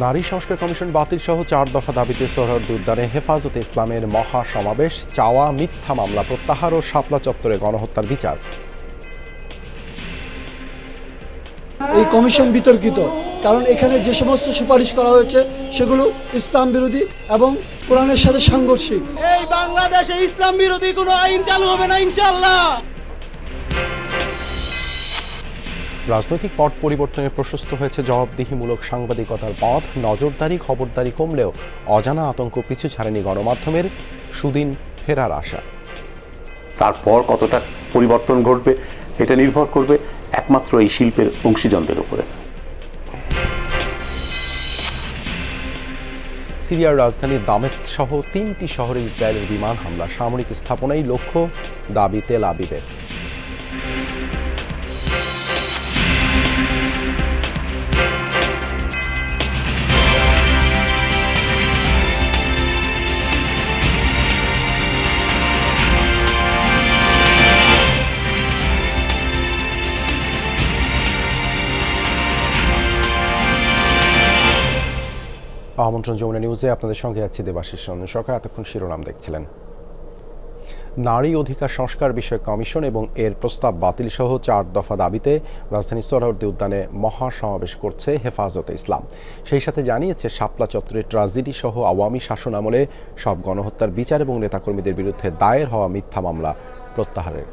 নারী সংস্কার কমিশন বাতিল সহ চার দফা দাবিতে সোহরাওয়ার্দী উদ্যানে হেফাজতে ইসলামের মহা সমাবেশ চাওয়া মিথ্যা মামলা প্রত্যাহার ও শাপলা চত্বরে গণহত্যার বিচার। এই কমিশন বিতর্কিত কারণ এখানে যে সমস্ত সুপারিশ করা হয়েছে সেগুলো ইসলাম বিরোধী এবং কোরআনের সাথে সাংঘর্ষিক। এই বাংলাদেশে ইসলাম বিরোধী কোনো আইন চালু হবে না ইনশাল্লাহ রাজনৈতিক পট পরিবর্তনে প্রশস্ত হয়েছে জবাবদিহিমূলক সাংবাদিকতার পথ। নজরদারি খবরদারি কমলেও অজানা আতঙ্ক পিছু ছাড়েনি গণমাধ্যমের সুদিন ফেরার আশা। তারপর কতটা পরিবর্তন ঘটবে এটা নির্ভর করবে একমাত্র এই শিল্পের অংশীজনদের উপরে। সিরিয়ার রাজধানী দামেস্ক সহ তিনটি শহরে ইসরায়েলের বিমান হামলা। সামরিক স্থাপনাই লক্ষ্য দাবি তেল আবিবের। আমন্ত্রণ যমুনা নিউজে আপনাদের সঙ্গে আছি দেবাশিস চন্দ্র সরকার। এতক্ষণ শিরোনাম দেখছিলেন। নারী অধিকার সংস্কার বিষয়ক কমিশন এবং এর প্রস্তাব বাতিল সহ চার দফা দাবিতে রাজধানী সোহরাওয়ার্দী উদ্যানে মহা সমাবেশ করছে হেফাজতে ইসলাম। সেই সাথে জানিয়েছে, শাপলা চত্বরের ট্রাজেডি সহ আওয়ামী শাসন আমলে সব গণহত্যার বিচার এবং নেতাকর্মীদের বিরুদ্ধে দায়ের হওয়া মিথ্যা মামলা প্রত্যাহারের।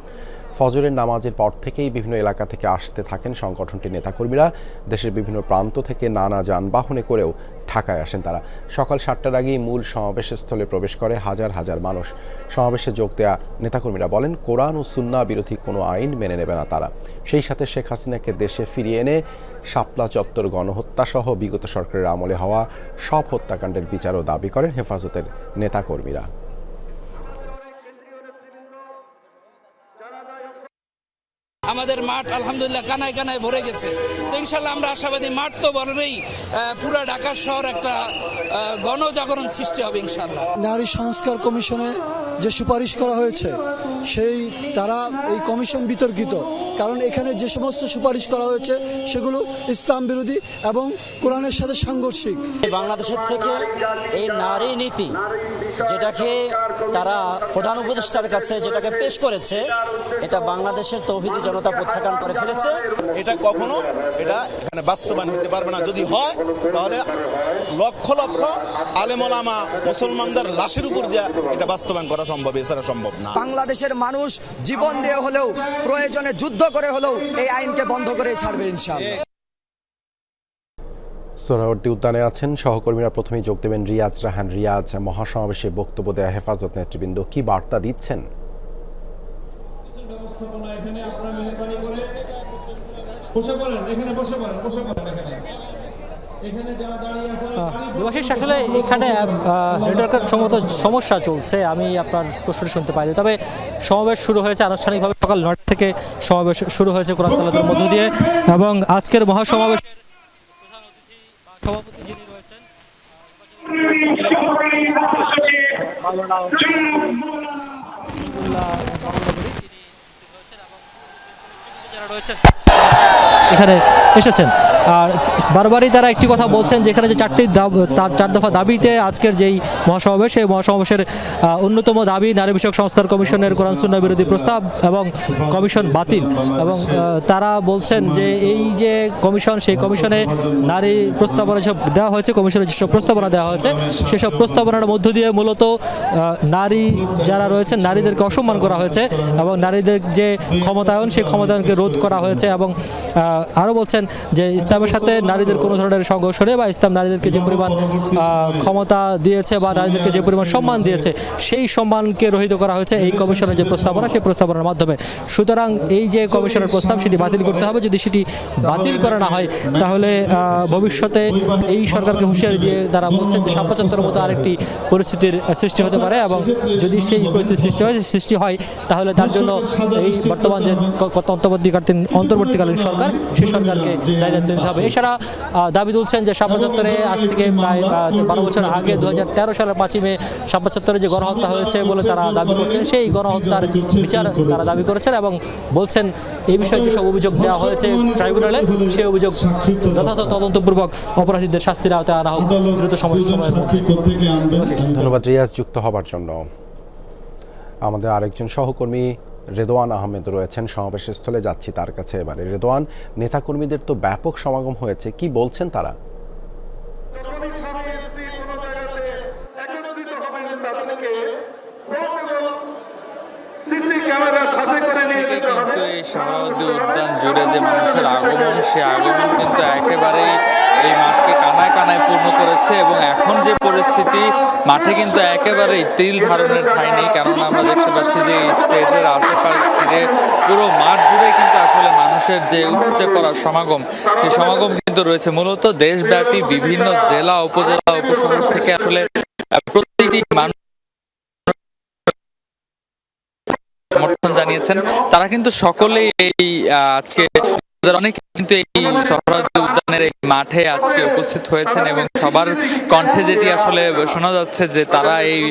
ফজরের নামাজের পর থেকেই বিভিন্ন এলাকা থেকে আসতে থাকেন সংগঠনটির নেতাকর্মীরা। দেশের বিভিন্ন প্রান্ত থেকে নানা যানবাহনে করেও ঢাকায় আসেন তারা। সকাল সাতটার আগেই মূল সমাবেশস্থলে প্রবেশ করে হাজার হাজার মানুষ। সমাবেশে যোগ দেয়া নেতাকর্মীরা বলেন, কোরআন ও সুন্না বিরোধী কোনো আইন মেনে নেবে না তারা। সেই সাথে শেখ হাসিনাকে দেশে ফিরিয়ে এনে শাপলা চত্বর গণহত্যাসহ বিগত সরকারের আমলে হওয়া সব হত্যাকাণ্ডের বিচারও দাবি করেন হেফাজতের নেতাকর্মীরা। আমাদের মাঠ আলহামদুলিল্লাহ কানায় কানায় ভরে গেছে। তো ইনশাল্লাহ আমরা আশাবাদী মাঠ তো বড়ই পুরা ঢাকার শহর একটা গণজাগরণ সৃষ্টি হবে ইনশাল্লাহ নারী সংস্কার কমিশনে যে সুপারিশ করা হয়েছে সেই তারা এই কমিশন বিতর্কিত। কারণ এখানে যে সমস্ত সুপারিশ করা হয়েছে সেগুলো ইসলাম বিরোধী এবং কোরআনের সাথে সাংঘর্ষিক। বাংলাদেশের থেকে এই নারী নীতি যেটাকে তারা প্রধান উপদেষ্টার কাছে যেটাকে পেশ করেছে এটা বাংলাদেশের তৌহিদি জনতা প্রত্যাখ্যান করে ফেলেছে। এটা কখনো এটা এখানে বাস্তবায়ন হতে পারবে না। যদি হয় তাহলে লক্ষ লক্ষ আলেমলামা মুসলমানদের লাশের উপর দিয়ে এটা বাস্তবায়ন করা সম্ভব এছাড়া সম্ভব না। বাংলাদেশের মানুষ জীবন দিয়ে হলেও প্রয়োজনে যুদ্ধ করে হলেও এই আইনকে বন্ধ করে ছাড়বে ইনশাআল্লাহ। সোহরাওয়ার্দী উদ্যানে আছেন। সহকর্মীরা প্রথমেই যোগ দেবেন রিয়াজ রাহান। রিয়াজ মহাসমাবেশে বক্তব্য দেয়া হেফাজত নেতৃবৃন্দ কি বার্তা দিচ্ছেন? আসলে এখানে নেটওয়ার্কের সম্ভবত সমস্যা চলছে। আমি আপনার প্রশ্নটি শুনতে পাইনি। তবে সমাবেশ শুরু হয়েছে আনুষ্ঠানিকভাবে। সকাল নটা থেকে সমাবেশ শুরু হয়েছে কোরআন তালাতের মধ্য দিয়ে। এবং আজকের মহাসমাবেশ সভাপতি যিনি রয়েছেন এখানে এসেছেন। আর বারবারই তারা একটি কথা বলছেন যেখানে যে চারটি তার চার দফা দাবিতে আজকের যেই মহাসমাবেশ, সেই মহাসমাবেশের অন্যতম দাবি নারী বিষয়ক সংস্কার কমিশনের কোরআন সুন্না বিরোধী প্রস্তাব এবং কমিশন বাতিল। এবং তারা বলছেন যে এই যে কমিশন, সেই কমিশনে নারী প্রস্তাবনা যেসব দেওয়া হয়েছে, কমিশনের যেসব প্রস্তাবনা দেওয়া হয়েছে, সেসব প্রস্তাবনার মধ্য দিয়ে মূলত নারী যারা রয়েছেন, নারীদেরকে অসম্মান করা হয়েছে এবং নারীদের যে ক্ষমতায়ন, সেই ক্ষমতায়নকে রোধ করা হয়েছে এবং আরও বলছেন যে ইসলামের সাথে নারীদের কোনো ধরনের সংঘর্ষ নেই বা ইসলাম নারীদেরকে যে পরিমাণ ক্ষমতা দিয়েছে বা নারীদেরকে যে পরিমাণ সম্মান দিয়েছে, সেই সম্মানকে রহিত করা হয়েছে এই কমিশনের যে প্রস্তাবনা, সেই প্রস্তাবনার মাধ্যমে। সুতরাং এই যে কমিশনের প্রস্তাব, সেটি বাতিল করতে হবে। যদি সেটি বাতিল করা না হয়, তাহলে ভবিষ্যতে এই সরকারকে হুঁশিয়ারি দিয়ে তারা বলছেন যে সাম্প্রচাত্তর মতো আরেকটি পরিস্থিতির সৃষ্টি হতে পারে এবং যদি সেই পরিস্থিতি সৃষ্টি হয় সৃষ্টি হয়, তাহলে তার জন্য এই বর্তমান যে অন্তর্বর্তীকালীন অন্তর্বর্তীকালীন সরকার সেই সরকারকে দায় দায়িত্ব নিতে হবে। এছাড়া দাবি তুলছেন যে শাপলা চত্বরে আজ থেকে প্রায় বারো বছর আগে দু সালের পাঁচই মে শাপলা চত্বরে যে গণহত্যা হয়েছে বলে তারা দাবি করছেন, সেই গণহত্যার বিচার তারা দাবি করেছেন এবং বলছেন এই বিষয়ে যেসব অভিযোগ দেওয়া হয়েছে ট্রাইব্যুনালে, সেই অভিযোগ যথাযথ তদন্তপূর্বক অপরাধীদের শাস্তির আওতায় আনা হোক, দ্রুত সময় সময়ের মধ্যে। ধন্যবাদ, রিয়াজ, যুক্ত হবার জন্য। আমাদের আরেকজন সহকর্মী রেদওয়ান আহমেদ রয়েছেন। সমাবেশ স্থলে যাচ্ছি তার কাছে এবারে। রেদোয়ান, নেতাকর্মীদের তো ব্যাপক সমাগম হয়েছে, কি বলছেন তারা? সমাধি উদ্যান জুড়ে যে মানুষের আগমন, সে আগমন কিন্তু একেবারেই এই মাঠকে কানায় কানায় পূর্ণ করেছে এবং এখন যে পরিস্থিতি, মাঠে কিন্তু একেবারেই তিল ধারণের ঠাঁই নেই, কেননা আমরা দেখতে পাচ্ছি যে স্টেজের আশেপাশ পুরো মাঠ জুড়ে কিন্তু আসলে মানুষের যে উপচে পড়ার সমাগম, সেই সমাগম কিন্তু রয়েছে। মূলত দেশব্যাপী বিভিন্ন জেলা, উপজেলা উপশহর থেকে আসলে প্রতিটি মানুষ সমর্থন জানিয়েছেন। তারা কিন্তু সকলেই এই আজকে অনেকে কিন্তু এই সহরাদি উদ্যানের এই মাঠে আজকে উপস্থিত হয়েছেন এবং সবার কণ্ঠে যেটি আসলে শোনা যাচ্ছে যে তারা এই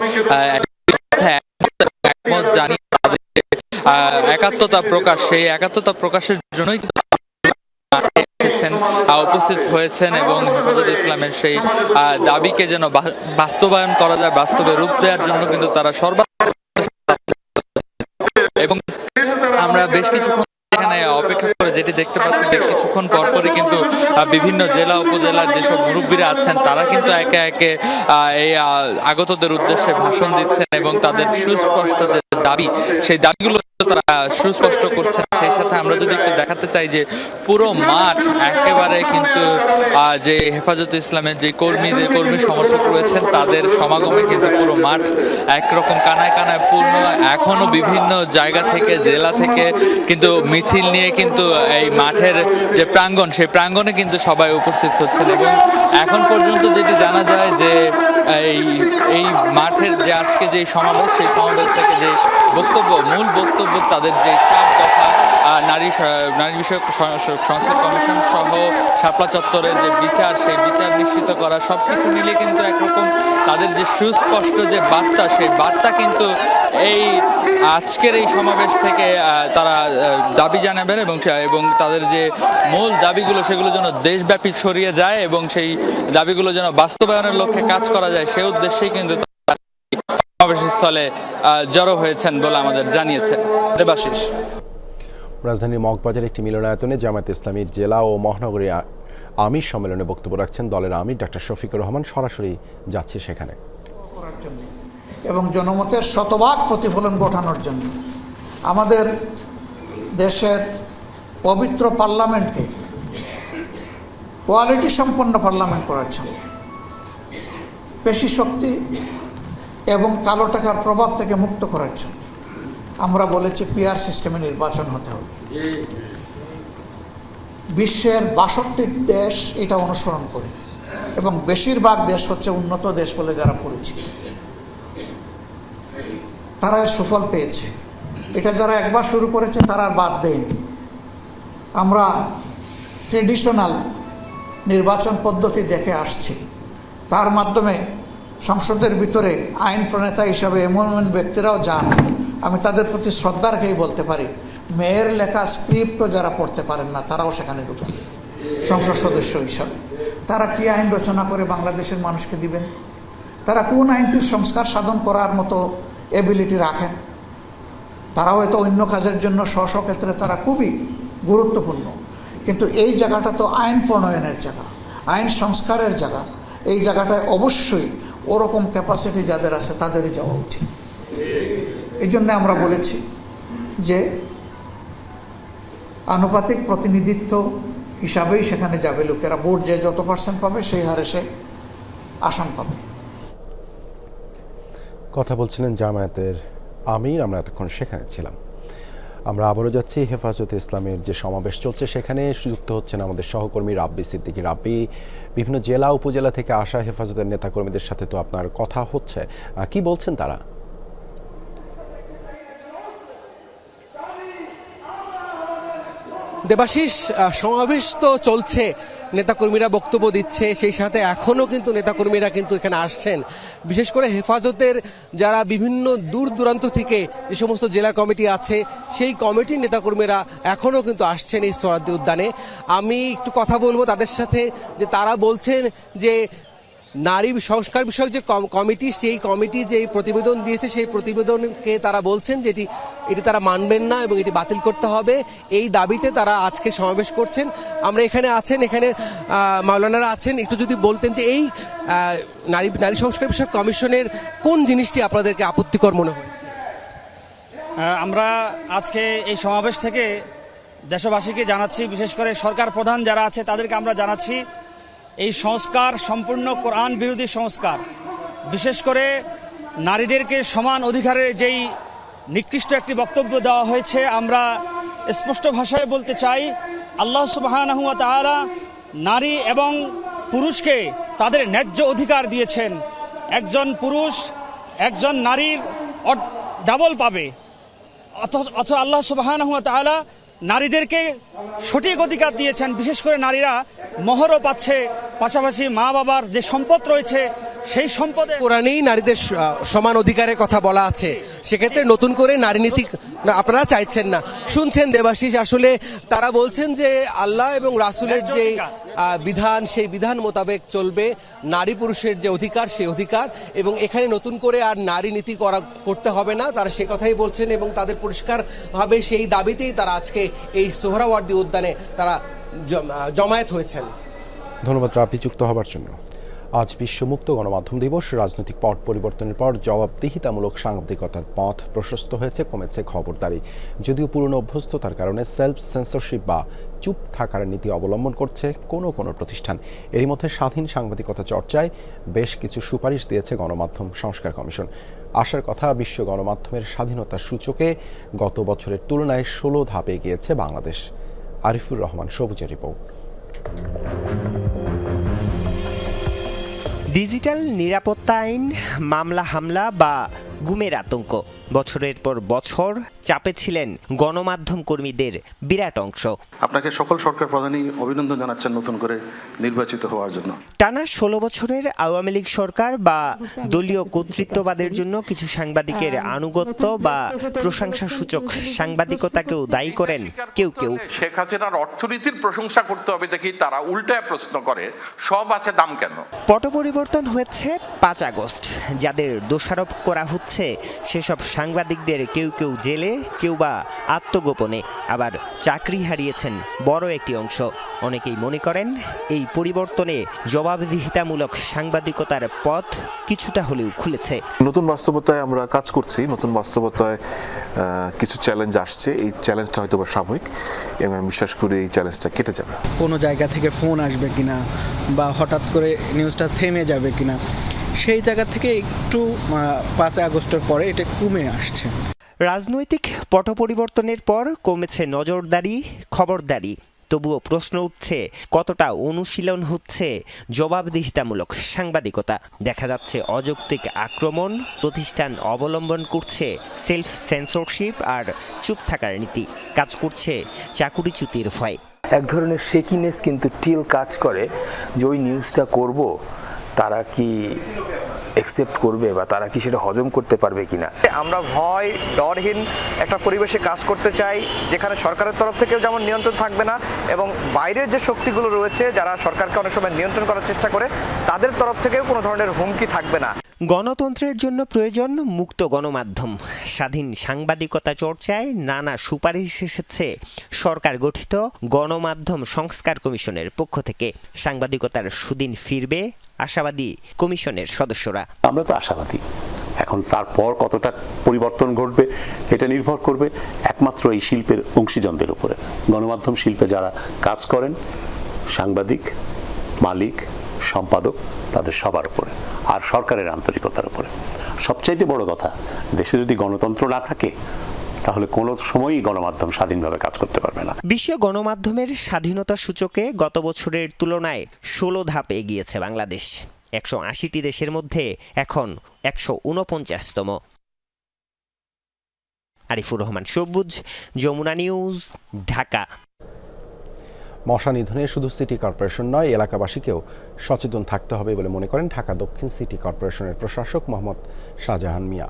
একমত জানিয়ে তাদের একাত্মতা প্রকাশ, সেই একাত্মতা প্রকাশের জন্যই এসেছেন উপস্থিত হয়েছেন এবং হেফাজত ইসলামের সেই দাবিকে যেন বাস্তবায়ন করা যায়, বাস্তবে রূপ দেওয়ার জন্য কিন্তু তারা সর্বা এবং আমরা বেশ কিছুক্ষণ এখানে অপেক্ষা করে যেটি দেখতে পাচ্ছি যে কিছুক্ষণ পরপরই কিন্তু আহ, বিভিন্ন জেলা উপজেলার যেসব মুরব্বীরা আছেন তারা কিন্তু একে একে আহ, এই আগতদের উদ্দেশ্যে ভাষণ দিচ্ছেন এবং তাদের সুস্পষ্ট যে দাবি সেই দাবিগুলো তারা সুস্পষ্ট করছেন, সেই সাথে আমরা যদি একটু দেখাতে চাই যে পুরো মাঠ একেবারে কিন্তু যে হেফাজত ইসলামের যে কর্মী যে কর্মী সমর্থক রয়েছেন, তাদের সমাগমে কিন্তু পুরো মাঠ একরকম কানায় কানায় পূর্ণ। এখনও বিভিন্ন জায়গা থেকে, জেলা থেকে কিন্তু মিছিল নিয়ে কিন্তু এই মাঠের যে প্রাঙ্গণ, সেই প্রাঙ্গণে কিন্তু সবাই উপস্থিত হচ্ছেন এবং এখন পর্যন্ত যেটি জানা যায় যে এই এই মাঠের যে আজকে যে সমাবেশ, সেই সমাবেশ থেকে যে বক্তব্য, মূল বক্তব্য, তাদের যে চার দফা নারী নারী বিষয়ক সংস্কার কমিশন সহ শাপলা চত্বরের যে বিচার, সেই বিচার নিশ্চিত করা সব কিছু মিলিয়ে কিন্তু একরকম তাদের যে সুস্পষ্ট যে বার্তা, সেই বার্তা কিন্তু এই আজকের এই সমাবেশ থেকে তারা দাবি জানাবেন এবং এবং তাদের যে মূল দাবিগুলো, সেগুলো যেন দেশব্যাপী ছড়িয়ে যায় এবং সেই দাবিগুলো যেন বাস্তবায়নের লক্ষ্যে কাজ করা যায়, সে উদ্দেশ্যেই কিন্তু তারা সমাবেশ স্থলে জড়ো হয়েছেন বলে আমাদের জানিয়েছেন। দেবাশিস। রাজধানীর মগবাজার একটি মিলনায়তনে জামায়াত ইসলামীর জেলা ও মহানগরী আমির সম্মেলনে বক্তব্য রাখছেন দলের আমির ডাক্তার শফিকুর রহমান। সরাসরি যাচ্ছে সেখানে। এবং জনমতের শতভাগ প্রতিফলন ঘটানোর জন্য। আমাদের দেশের পবিত্র পার্লামেন্টকে কোয়ালিটি সম্পন্ন পার্লামেন্ট করার জন্য, পেশি শক্তি এবং কালো টাকার প্রভাব থেকে মুক্ত করার জন্য আমরা বলেছি পিয়ার সিস্টেমে নির্বাচন হতে হবে। বিশ্বের বাষট্টি দেশ এটা অনুসরণ করে এবং বেশিরভাগ দেশ হচ্ছে উন্নত দেশ বলে যারা পরিচিত। তারা সুফল পেয়েছে। এটা যারা একবার শুরু করেছে, তারা আর বাদ দেয়নি। আমরা ট্রেডিশনাল নির্বাচন পদ্ধতি দেখে আসছি। তার মাধ্যমে সংসদের ভিতরে আইন প্রণেতা হিসাবে এমন এমন ব্যক্তিরাও যান। আমি তাদের প্রতি শ্রদ্ধা রেখেই বলতে পারি, মেয়ের লেখা স্ক্রিপ্টও যারা পড়তে পারেন না, তারাও সেখানে ঢুকেন, সংসদ সদস্য হিসাবে। তারা কি আইন রচনা করে বাংলাদেশের মানুষকে দিবেন? তারা কোন আইনটির সংস্কার সাধন করার মতো এবিলিটি রাখেন। তারা হয়তো অন্য কাজের জন্য স্ব ক্ষেত্রে তারা খুবই গুরুত্বপূর্ণ। কিন্তু এই জায়গাটা তো আইন প্রণয়নের জায়গা, আইন সংস্কারের জায়গা। এই জায়গাটায় অবশ্যই ওরকম ক্যাপাসিটি যাদের আছে তাদেরই যাওয়া উচিত। এই জন্য আমরা বলেছি যে আনুপাতিক প্রতিনিধিত্ব হিসাবেই সেখানে যাবে লোকেরা। ভোট যে যত পার্সেন্ট পাবে, সেই হারে সে আসন পাবে। কথা বলছিলেন জামায়াতের আমির, আমরা এতক্ষণ সেখানে ছিলাম। আমরা আবারও যাচ্ছি হেফাজতে ইসলামের যে সমাবেশ চলছে, সেখানে যুক্ত হচ্ছেন আমাদের সহকর্মী রাব্বি সিদ্দিকী। রাব্বি, বিভিন্ন জেলা, উপজেলা থেকে আসা হেফাজতের নেতাকর্মীদের সাথে তো আপনার কথা হচ্ছে। কি বলছেন তারা? দেবাশিস সমাবেশ তো চলছে। নেতাকর্মীরা বক্তব্য দিচ্ছে, সেই সাথে এখনও কিন্তু নেতাকর্মীরা কিন্তু এখানে আসছেন। বিশেষ করে হেফাজতের যারা বিভিন্ন দূর দূরান্ত থেকে যে সমস্ত জেলা কমিটি আছে, সেই কমিটির নেতাকর্মীরা এখনও কিন্তু আসছেন এই সরাদি উদ্যানে। আমি একটু কথা বলব তাদের সাথে, যে তারা বলছেন যে নারী সংস্কার বিষয়ক যে কম- কমিটি, সেই কমিটি যে প্রতিবেদন দিয়েছে, সেই প্রতিবেদনকে তারা বলছেন যে এটি এটি তারা মানবেন না এবং এটি বাতিল করতে হবে। এই দাবিতে তারা আজকে সমাবেশ করছেন। আমরা এখানে আছেন, এখানে মাওলানারা আছেন। একটু যদি বলতেন যে এই নারী নারী সংস্কার বিষয়ক কমিশনের কোন জিনিসটি আপনাদেরকে আপত্তিকর মনে হয়? আমরা আজকে এই সমাবেশ থেকে দেশবাসীকে জানাচ্ছি, বিশেষ করে সরকার প্রধান যারা আছে তাদেরকে আমরা জানাচ্ছি এই সংস্কার সম্পূর্ণ কোরআন বিরোধী সংস্কার। বিশেষ করে নারীদেরকে সমান অধিকারের যেই নিকৃষ্ট একটি বক্তব্য দেওয়া হয়েছে, আমরা স্পষ্ট ভাষায় বলতে চাই, আল্লাহ সুবাহানাহু ওয়া তাআলা নারী এবং পুরুষকে তাদের ন্যায্য অধিকার দিয়েছেন। একজন পুরুষ, একজন নারীর ডাবল পাবে। অথচ আল্লাহ সুবাহানহুয়া তাআলা নারীদেরকে সঠিক অধিকার দিয়েছেন। বিশেষ করে নারীরা মহরও পাচ্ছে। পাশাপাশি মা বাবার যে সম্পদ রয়েছে সেই সম্পদে কোরআনেই নারীদের সমান অধিকারের কথা বলা আছে। সেক্ষেত্রে নতুন করে নারী নীতি আপনারা চাইছেন না। শুনছেন দেবাশিস আসলে তারা বলছেন যে আল্লাহ এবং রাসুলের যে বিধান, সেই বিধান মোতাবেক চলবে নারী পুরুষের যে অধিকার, সেই অধিকার, এবং এখানে নতুন করে আর নারী নীতি করা, করতে হবে না। তারা সে কথাই বলছেন এবং তাদের পরিষ্কারভাবে সেই দাবিতেই তারা আজকে এই সোহরাওয়ার্দী উদ্যানে তারা জম- জমায়েত হয়েছেন। ধন্যবাদ রাপি যুক্ত হবার জন্য। আজ বিশ্ব মুক্ত গণমাধ্যম দিবস। রাজনৈতিক পট পরিবর্তনের পর জবাবদিহিতামূলক সাংবাদিকতার পথ প্রশস্ত হয়েছে, কমেছে খবরদারি। যদিও পুরনো অভ্যস্ততার কারণে সেলফ সেন্সরশিপ বা চুপ থাকার নীতি অবলম্বন করছে কোনো কোনো প্রতিষ্ঠান। এরই মধ্যে স্বাধীন সাংবাদিকতা চর্চায় বেশ কিছু সুপারিশ দিয়েছে গণমাধ্যম সংস্কার কমিশন। আসার কথা, বিশ্ব গণমাধ্যমের স্বাধীনতার সূচকে গত বছরের তুলনায় ষোলো ধাপে গিয়েছে বাংলাদেশ। আরিফুর রহমান, সবুজের রিপোর্ট। ডিজিটাল নিরাপত্তা আইন মামলা হামলা বা গুমের আতঙ্ক। বছরের পর বছর চাপে ছিলেন গণমাধ্যম কর্মীদের বিরাট অংশ। আপনাকে সকল সরকার প্রধানই অভিনন্দন জানাচ্ছেন নতুন করে নির্বাচিত হওয়ার জন্য। টানা ষোলো বছরের আওয়ামী লীগ সরকার বা দলীয় কর্তৃত্ববাদের জন্য কিছু সাংবাদিকের আনুগত্য বা প্রশংসা সূচক সাংবাদিকতাকেও দায়ী করেন কেউ কেউ। শেখ হাসিনার অর্থনীতির প্রশংসা করতে হবে দেখি তারা উল্টায় প্রশ্ন করে সব আছে দাম কেন? পট পরিবর্তন হয়েছে পাঁচ আগস্ট যাদের দোষারোপ করা হচ্ছে সেসব সাংবাদিকদের কেউ কেউ জেলে কেউ বা আত্মগোপনে আবার চাকরি হারিয়েছেন বড় একটি অংশ। অনেকেই মনে করেন এই পরিবর্তনে জবাবদিহিতামূলক সাংবাদিকতার পথ কিছুটা হলেও খুলেছে। নতুন বাস্তবতায় আমরা কাজ করছি নতুন বাস্তবতায় কিছু চ্যালেঞ্জ আসছে। এই চ্যালেঞ্জটা হয়তো বা সাময়িক এবং আমি বিশ্বাস করি এই চ্যালেঞ্জটা কেটে যাবে। কোনো জায়গা থেকে ফোন আসবে কিনা বা হঠাৎ করে নিউজটা থেমে যাবে কিনা সেই জায়গা থেকে একটু পাঁচই আগস্টের পরে এটা কমে আসছে। রাজনৈতিক পট পরিবর্তনের পর কমেছে নজরদারি খবরদারি। তবুও প্রশ্ন উঠছে কতটা অনুশীলন হচ্ছে? জবাবদিহিতামূলক সাংবাদিকতা। দেখা যাচ্ছে অযৌক্তিক আক্রমণ প্রতিষ্ঠান অবলম্বন করছে সেলফ সেন্সরশিপ আর চুপ থাকার নীতি। কাজ করছে চাকুরিচ্যুতির ভয়। এক ধরনের শেকিনেস কিন্তু টিল কাজ করে যে ওই নিউজটা করব তারা কি অ্যাকসেপ্ট করবে বা তারা কি সেটা হজম করতে পারবে কিনা? আমরা ভয়, ডরহীন একটা পরিবেশে কাজ করতে চাই, যেখানে সরকারের তরফ থেকেও যেমন নিয়ন্ত্রণ থাকবে না, এবং বাইরের যে শক্তিগুলো রয়েছে, যারা সরকারকে অনেক সময় নিয়ন্ত্রণ করার চেষ্টা করে, তাদের তরফ থেকেও কোনো ধরনের হুমকি থাকবে না। গণতন্ত্রের জন্য প্রয়োজন মুক্ত গণমাধ্যম। স্বাধীন সাংবাদিকতা চর্চায় নানা সুপারিশ এসেছে। সরকার গঠিত গণমাধ্যম সংস্কার কমিশনের পক্ষ থেকে। সাংবাদিকতার সুদিন ফিরবে আশাবাদী কমিশনের সদস্যরা। আমরা তো আশাবাদী। এখন তারপর কতটা পরিবর্তন ঘটবে, এটা নির্ভর করবে একমাত্র এই শিল্পের অংশীজনদের উপরে। গণমাধ্যম শিল্পে যারা কাজ করেন, সাংবাদিক, মালিক, সম্পাদক, তাদের সবার উপরে। আর সরকারের আন্তরিকতার উপরে। সবচাইতে বড় কথা, দেশে যদি গণতন্ত্র না থাকে, তাহলে কোনো সময়ই গণমাধ্যম স্বাধীনভাবে কাজ করতে পারবে না। বিশ্ব গণমাধ্যমের স্বাধীনতা সূচকে গত বছরের তুলনায় ষোলো ধাপ এগিয়েছে বাংলাদেশ। একশো আশিটি দেশের মধ্যে এখন একশো উনপঞ্চাশতম আরিফুর রহমান, সবুজ, যমুনা নিউজ, ঢাকা। মশা নিধনে শুধু সিটি কর্পোরেশন নয়, এলাকাবাসীকেও সচেতন থাকতে হবে বলে মনে করেন ঢাকা দক্ষিণ সিটি কর্পোরেশনের প্রশাসক মোহাম্মদ শাহজাহান মিয়া।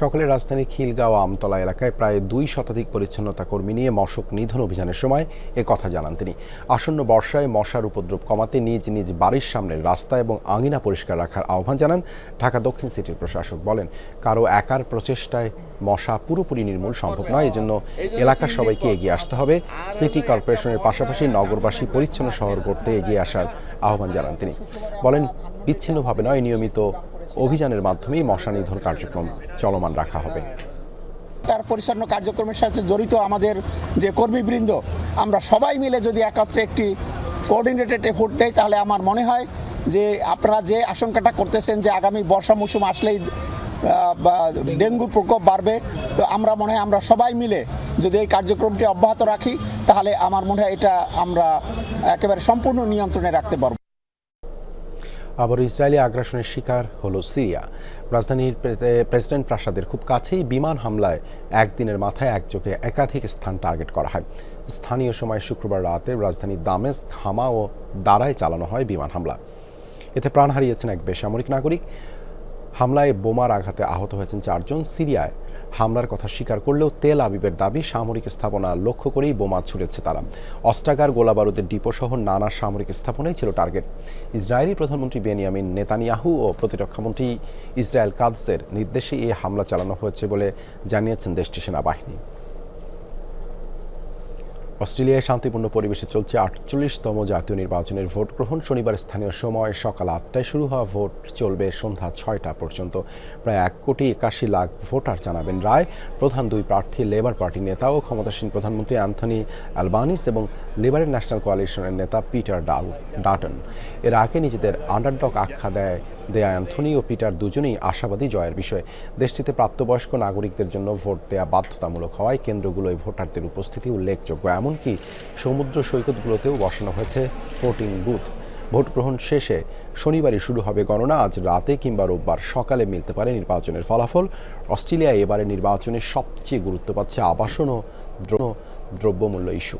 সকালে রাজধানীর খিলগাঁও আমতলা এলাকায় প্রায় দুই শতাধিক পরিচ্ছন্নতা কর্মী নিয়ে মশক নিধন অভিযানের সময় এ কথা জানান তিনি। আসন্ন বর্ষায় মশার উপদ্রব কমাতে নিজ নিজ বাড়ির সামনের রাস্তা এবং আঙিনা পরিষ্কার রাখার আহ্বান জানান ঢাকা দক্ষিণ সিটির প্রশাসক। বলেন কারও একার প্রচেষ্টায় মশা পুরোপুরি নির্মূল সম্ভব নয়, এজন্য এলাকার সবাইকে এগিয়ে আসতে হবে। সিটি কর্পোরেশনের পাশাপাশি নগরবাসী পরিচ্ছন্ন শহর গড়তে এগিয়ে আসার আহ্বান জানান তিনি। বলেন, বিচ্ছিন্নভাবে নয়, নিয়মিত অভিযানের মাধ্যমেই মশা নিধন কার্যক্রম চলমান রাখা হবে। তার পরিচ্ছন্ন কার্যক্রমের সাথে জড়িত আমাদের যে কর্মীবৃন্দ, আমরা সবাই মিলে যদি একত্রে একটি কোঅর্ডিনেটেড এফোর্ট দেয় তাহলে আমার মনে হয় যে আপনারা যে আশঙ্কাটা করতেছেন যে আগামী বর্ষা মৌসুম আসলেই ডেঙ্গুর প্রকোপ বাড়বে, তো আমরা মনে হয় আমরা সবাই মিলে যদি এই কার্যক্রমটি অব্যাহত রাখি, তাহলে আমার মনে হয় এটা আমরা একেবারে সম্পূর্ণ নিয়ন্ত্রণে রাখতে পারব। আবার ইসরায়েলি আগ্রাসনের শিকার হলো সিরিয়া। রাজধানীর প্রেসিডেন্ট প্রাসাদের খুব কাছেই বিমান হামলায় একদিনের মাথায় একযোগে একাধিক স্থান টার্গেট করা হয়। স্থানীয় সময় শুক্রবার রাতে রাজধানী দামেস হামা ও দারায় চালানো হয় বিমান হামলা। এতে প্রাণ হারিয়েছেন এক বেসামরিক নাগরিক। হামলায় বোমার আঘাতে আহত হয়েছেন চারজন সিরিয়ায়। হামলার কথা স্বীকার করলেও তেল আবিবের দাবি, সামরিক স্থাপনা লক্ষ্য করেই বোমা ছুড়েছে তারা। অস্ত্রাগার গোলাবারুদের ডিপো সহ নানা সামরিক স্থাপনাই ছিল টার্গেট। ইসরায়েলি প্রধানমন্ত্রী বেনিয়ামিন নেতানিয়াহু ও প্রতিরক্ষামন্ত্রী ইসরায়েল কাদসের নির্দেশে এই হামলা চালানো হয়েছে বলে জানিয়েছেন দেশটি সেনাবাহিনী। অস্ট্রেলিয়ায় শান্তিপূর্ণ পরিবেশে চলছে আটচল্লিশতম জাতীয় নির্বাচনের ভোট গ্রহণ। শনিবার স্থানীয় সময় সকাল আটটায় শুরু হওয়া ভোট চলবে সন্ধ্যা ছয়টা পর্যন্ত। প্রায় এক কোটি একাশি লাখ ভোটার জানাবেন রায়। প্রধান দুই প্রার্থী লেবার পার্টির নেতা ও ক্ষমতাসীন প্রধানমন্ত্রী অ্যান্থনি অ্যালবানিস এবং লেবারের ন্যাশনাল কোয়ালিশনের নেতা পিটার ডাল ডাটন। এর আগে নিজেদের আন্ডারডগ আখ্যা দেয় দেয়া অ্যান্থনি ও পিটার দুজনেই আশাবাদী জয়ের বিষয়ে। দেশটিতে প্রাপ্তবয়স্ক নাগরিকদের জন্য ভোট দেয়া বাধ্যতামূলক হওয়ায় কেন্দ্রগুলোয় ভোটারদের উপস্থিতি উল্লেখযোগ্য। এমনকি সমুদ্র সৈকতগুলোতেও বসানো হয়েছে ভোটিং বুথ। ভোট গ্রহণ শেষে শনিবারই শুরু হবে গণনা। আজ রাতে কিংবা রোববার সকালে মিলতে পারে নির্বাচনের ফলাফল। অস্ট্রেলিয়ায় এবারে নির্বাচনের সবচেয়ে গুরুত্ব পাচ্ছে আবাসন ও দ্রব্যমূল্য ইস্যু।